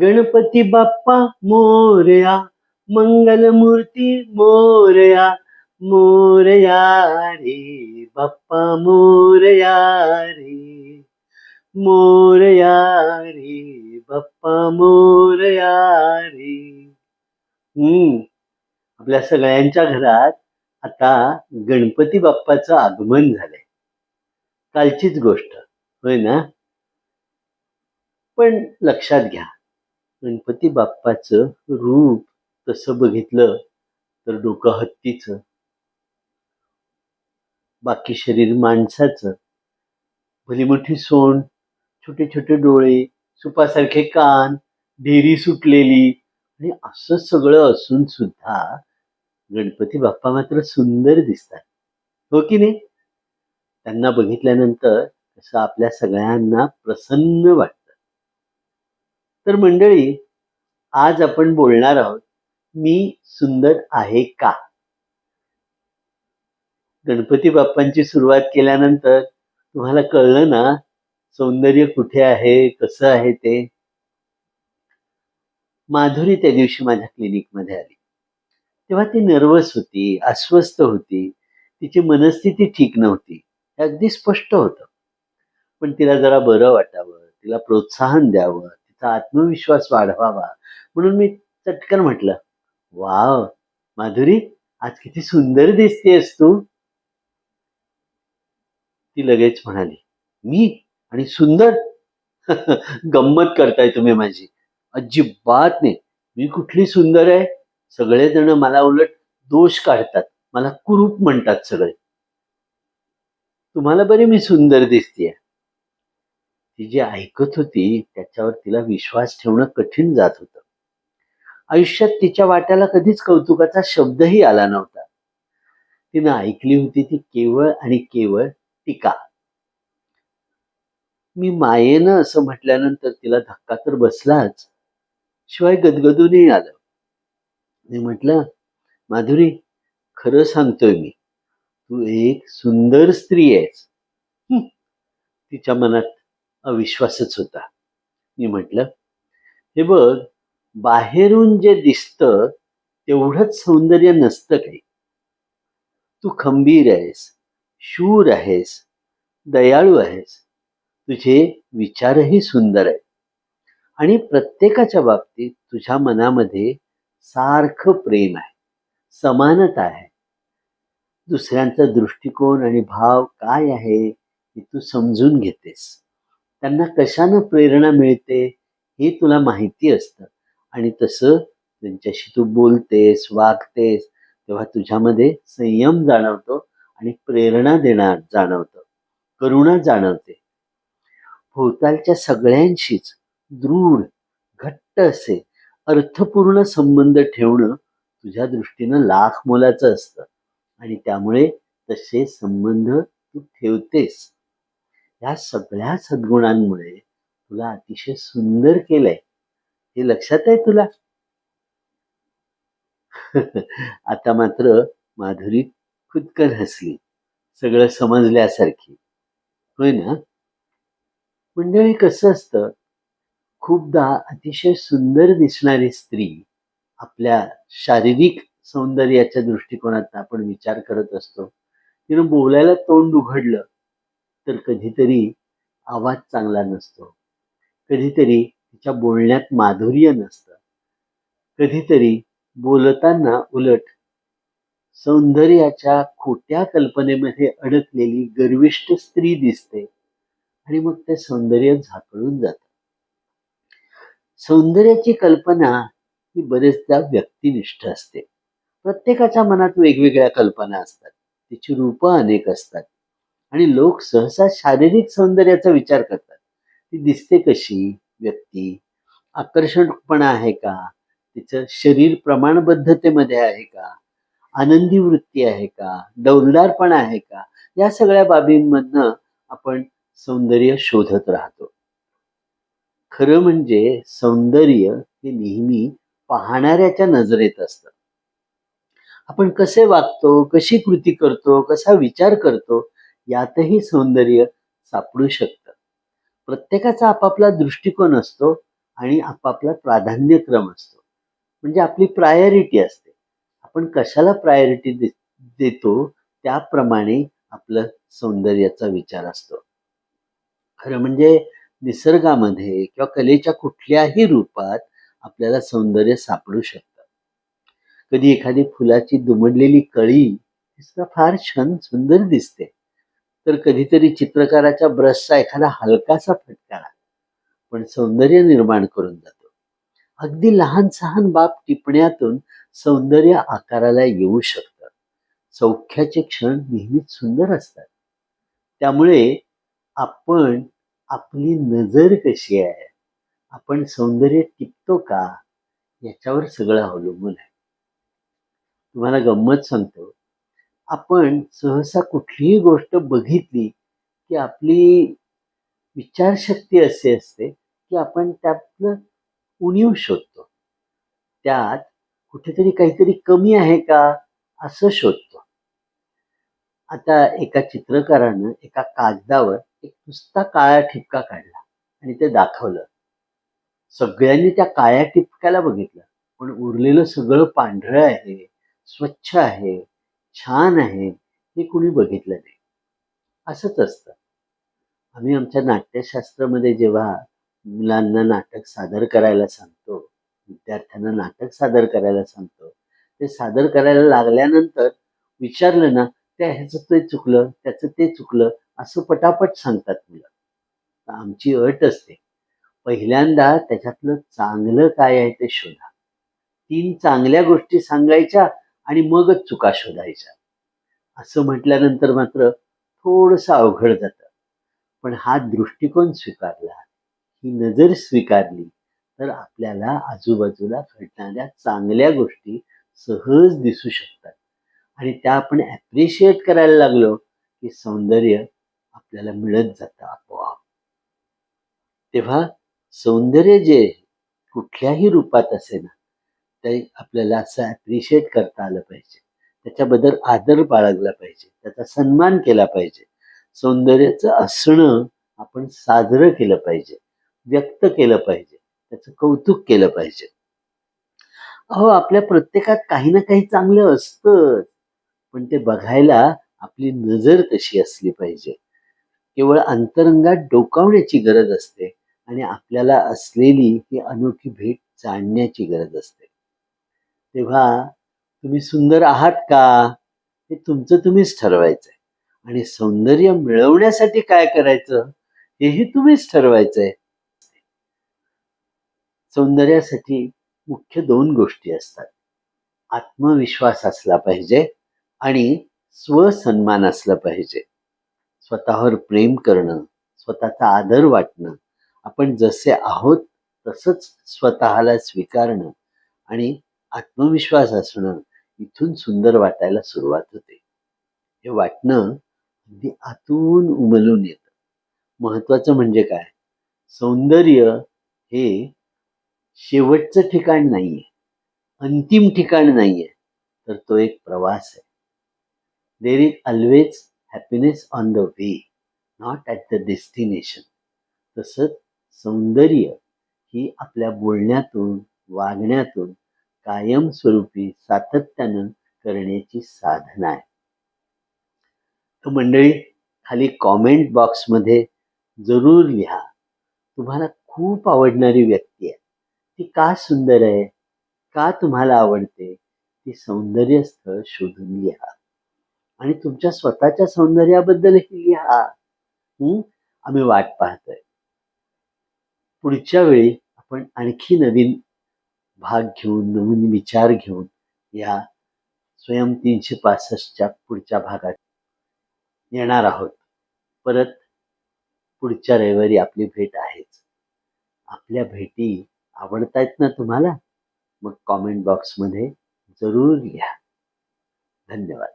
गणपती बाप्पा मोरया मंगलमूर्ती मोरया मोरया रे बाप्पा मोरया रे मोरया रे बाप्पा मोरया रे. हम्म आपल्या सगळ्यांच्या घरात आता गणपती बाप्पाचं आगमन झालंय. कालचीच गोष्ट होय ना? पण लक्षात घ्या गणपती बाप्पाचं रूप तसं बघितलं तर डोकं हत्तीचं. बाकी शरीर माणसाचं. भली मोठी सोंड छोटे छोटे डोळे सुपासारखे कान ढेरी सुटलेली आणि असं सगळं असून सुद्धा गणपती बाप्पा मात्र सुंदर दिसतात. हो की नाही? त्यांना बघितल्यानंतर असं आपल्या सगळ्यांना प्रसन्न वाटतं. तर मंडळी आज आपण बोलणार आहोत मी सुंदर आहे का? गणपती बाप्पांची सुरुवात केल्यानंतर तुम्हाला कळलं ना सौंदर्य कुठे आहे कसं आहे ते? माधुरी त्या दिवशी माझ्या क्लिनिकमध्ये आली. तेव्हा ती नर्वस होती अस्वस्थ होती तिची मनस्थिती ठीक नव्हती हे अगदी स्पष्ट होतं. पण तिला जरा बरं वाटावं तिला प्रोत्साहन द्यावं तिचा आत्मविश्वास वाढवावा. म्हणून मी चटकन म्हटलं वाव माधुरी आज किती सुंदर दिसतेस तू. ती लगेच म्हणाली मी आणि सुंदर? गंमत करताय तुम्ही माझी. अजिबात नाही. मी कुठली सुंदर आहे? सगळेजण मला उलट दोष काढतात. मला कुरूप म्हणतात सगळे. तुम्हाला बरे मी सुंदर दिसते ती जी ऐकत होती त्याच्यावर तिला विश्वास ठेवणं कठीण जात होतं. आयुष्यात तिच्या वाट्याला कधीच कौतुकाचा शब्दही आला नव्हता. तिनं ऐकली होती ती केवळ आणि केवळ टीका. मी मायेनं असं म्हटल्यानंतर तिला धक्का तर बसलाच शिवाय गदगदूनही आलं. मी म्हटलं माधुरी खरं सांगतोय मी तू एक सुंदर स्त्री आहेस. तिच्या मनात अविश्वासच होता. मी म्हटलं हे बघ बाहेरून जे दिसतं तेवढंच सौंदर्य नसतं काही. तू खंबीर आहेस शूर आहेस दयाळू आहेस. तुझे विचारही सुंदर आहेत. आणि प्रत्येकाच्या बाबतीत तुझ्या मनामध्ये सारखं प्रेम आहे समानता आहे. दुसऱ्यांचा दृष्टिकोन आणि भाव काय आहे हे तू समजून घेतेस. त्यांना कशानं प्रेरणा मिळते हे तुला माहिती असतं. आणि तसं त्यांच्याशी तू बोलतेस वागतेस तेव्हा तुझ्यामध्ये संयम जाणवतो आणि प्रेरणा देणार जाणवतं करुणा जाणवते. भोवतालच्या सगळ्यांशीच दृढ घट्ट असे अर्थपूर्ण संबंध ठेवणं तुझ्या दृष्टीनं लाख मोलाचं असतं. आणि त्यामुळे तसे संबंध तू ठेवतेस. या सगळ्या सद्गुणांमुळे तुला अतिशय सुंदर केलंय. हे लक्षात आहे तुला? आता मात्र माधुरी खुदकन हसली. सगळं समजल्यासारखी. होय ना? मंडळी कसं असतं? खूपदा अतिशय सुंदर दिसणारी स्त्री आपल्या शारीरिक सौंदर्याच्या दृष्टिकोनात आपण विचार करत असतो. तिनं बोलायला तोंड उघडलं. तर कधीतरी आवाज चांगला नसतो. कधीतरी तिच्या बोलण्यात माधुर्य नसतं. कधीतरी बोलताना उलट सौंदर्याच्या खोट्या कल्पनेमध्ये अडकलेली गर्विष्ठ स्त्री दिसते आणि मग ते सौंदर्य झाकळून जातं. सौंदर्याची कल्पना ही बरेचदा व्यक्तिनिष्ठ असते. प्रत्येकाच्या मनात वेगवेगळ्या कल्पना असतात. तिची रूपं अनेक असतात. आणि लोक सहसा शारीरिक सौंदर्याचा विचार करतात. ती दिसते कशी? व्यक्ती? आकर्षकपणा आहे का? तिचं शरीर प्रमाणबद्धतेमध्ये आहे का? आनंदी वृत्ती आहे का? डौलदारपणा आहे का? या सगळ्या बाबींमधनं आपण सौंदर्य शोधत राहतो. खरं म्हणजे सौंदर्य हे नेहमी पाहणाऱ्याच्या नजरेत असतं. आपण कसे वागतो कशी कृती करतो कसा विचार करतो यातही सौंदर्य सापडू शकतं. प्रत्येकाचा आपापला दृष्टिकोन असतो आणि आपापला प्राधान्यक्रम असतो. म्हणजे आपली प्रायोरिटी असते. आपण कशाला प्रायोरिटी दे देतो त्याप्रमाणे आपलं सौंदर्याचा विचार असतो. खरं म्हणजे निसर्गामध्ये किंवा कलेच्या कुठल्याही रूपात आपल्याला सौंदर्य सापडू शकतं. कधी एखादी फुलाची दुमडलेली कळी फार छान सुंदर दिसते. तर कधीतरी चित्रकाराच्या ब्रशचा एखादा हलकासा फटकारा पण सौंदर्य निर्माण करून जातो. अगदी लहान सहान बाब टिपण्यातून सौंदर्य आकाराला येऊ शकतं. सौख्याचे क्षण नेहमीच सुंदर असतात. त्यामुळे आपण आपली नजर कशी आहे? आपण सौंदर्य टिपतो का? याच्यावर सगळं अवलंबून आहे. तुम्हाला गंमत सांगतो. आपण सहसा कुठलीही गोष्ट बघितली की आपली विचारशक्ती अशी असते की आपण त्यातलं उणीव शोधतो. त्यात कुठेतरी काहीतरी कमी आहे का असं शोधतो. आता एका चित्रकारानं एका कागदावर एक नुसता काळा ठिपका काढला आणि ते दाखवलं. सगळ्यांनी त्या काळ्या ठिपक्याला बघितलं. पण उरलेलं सगळं पांढरं आहे स्वच्छ आहे. छान आहे हे कुणी बघितलं नाही. असंच असतं. आम्ही आमच्या नाट्यशास्त्रामध्ये जेव्हा मुलांना नाटक सादर करायला सांगतो विद्यार्थ्यांना नाटक सादर करायला सांगतो ते सादर करायला लागल्यानंतर विचारलं ना त्या ह्याचं ते चुकलं त्याचं ते चुकलं असं पटापट सांगतात मुलं. आमची अट असते पहिल्यांदा त्याच्यातलं चांगलं काय आहे ते शोधा. तीन चांगल्या गोष्टी सांगायच्या आणि मगच चुका शोधायच्या. असं म्हटल्यानंतर मात्र थोडंसं अवघड जातं. पण हा दृष्टिकोन स्वीकारला ही नजर स्वीकारली तर आपल्याला आजूबाजूला घडणाऱ्या चांगल्या गोष्टी सहज दिसू शकतात. आणि त्या आपण ॲप्रिशिएट करायला लागलो की सौंदर्य आपल्याला मिळत जातं आपोआप. तेव्हा सौंदर्य जे कुठल्याही रूपात असे ना ते आपल्याला असं ॲप्रिशिएट करता आलं पाहिजे. त्याच्याबद्दल आदर बाळगला पाहिजे. त्याचा सन्मान केला पाहिजे. सौंदर्याचं असणं आपण साजरं केलं पाहिजे. व्यक्त केलं पाहिजे. त्याचं कौतुक केलं पाहिजे. अहो आपल्या प्रत्येकात काही ना काही चांगलं असतं पण ते बघायला आपली नजर तशी असली पाहिजे? केवळ अंतरंगात डोकावण्याची गरज असते आणि आपल्याला असलेली ही अनोखी भेट जाणण्याची गरज असते. तेव्हा तुम्ही सुंदर आहात का? हे तुमचं तुम्हीच ठरवायचंय. आणि सौंदर्य मिळवण्यासाठी काय करायचं? हेही तुम्हीच ठरवायचंय. सौंदर्यासाठी मुख्य दोन गोष्टी असतात. आत्मविश्वास असला पाहिजे आणि स्वसन्मान असलं पाहिजे. स्वतःवर प्रेम करणं स्वतःचा आदर वाटणं आपण जसे आहोत तसंच स्वतःला स्वीकारणं आणि आत्मविश्वास असणं इथून सुंदर वाटायला सुरुवात होते. हे वाटणं अगदी आतून उमलून येतं. महत्वाचं म्हणजे काय? सौंदर्य हे शेवटचं ठिकाण नाहीये. अंतिम ठिकाण नाहीये. तर तो एक प्रवास आहे. There is always happiness on the way not at the destination तसंच सौंदर्य ही आपल्या बोलण्यातून वागण्यातून कायमस्वरूपी सातत्यानं करण्याची साधना आहे. तर मंडळी खाली कॉमेंट बॉक्समध्ये जरूर लिहा. तुम्हाला खूप आवडणारी व्यक्ती आहे. ती का सुंदर आहे? का तुम्हाला आवडते? ती सौंदर्य स्थळ शोधून लिहा. आणि तुमच्या स्वतःच्या सौंदर्याबद्दलही लिहा. आम्ही वाट पाहतोय. पुढच्या वेळी आपण आणखी नवीन भाग घेऊन नवीन विचार घेऊन या स्वयं तीनशे पासष्टच्या पुढच्या भागात येणार आहोत. परत पुढच्या रविवारी आपली भेट आहेच. आपल्या भेटी आवडतायत ना तुम्हाला? मग कॉमेंट बॉक्समध्ये जरूर लिहा. धन्यवाद.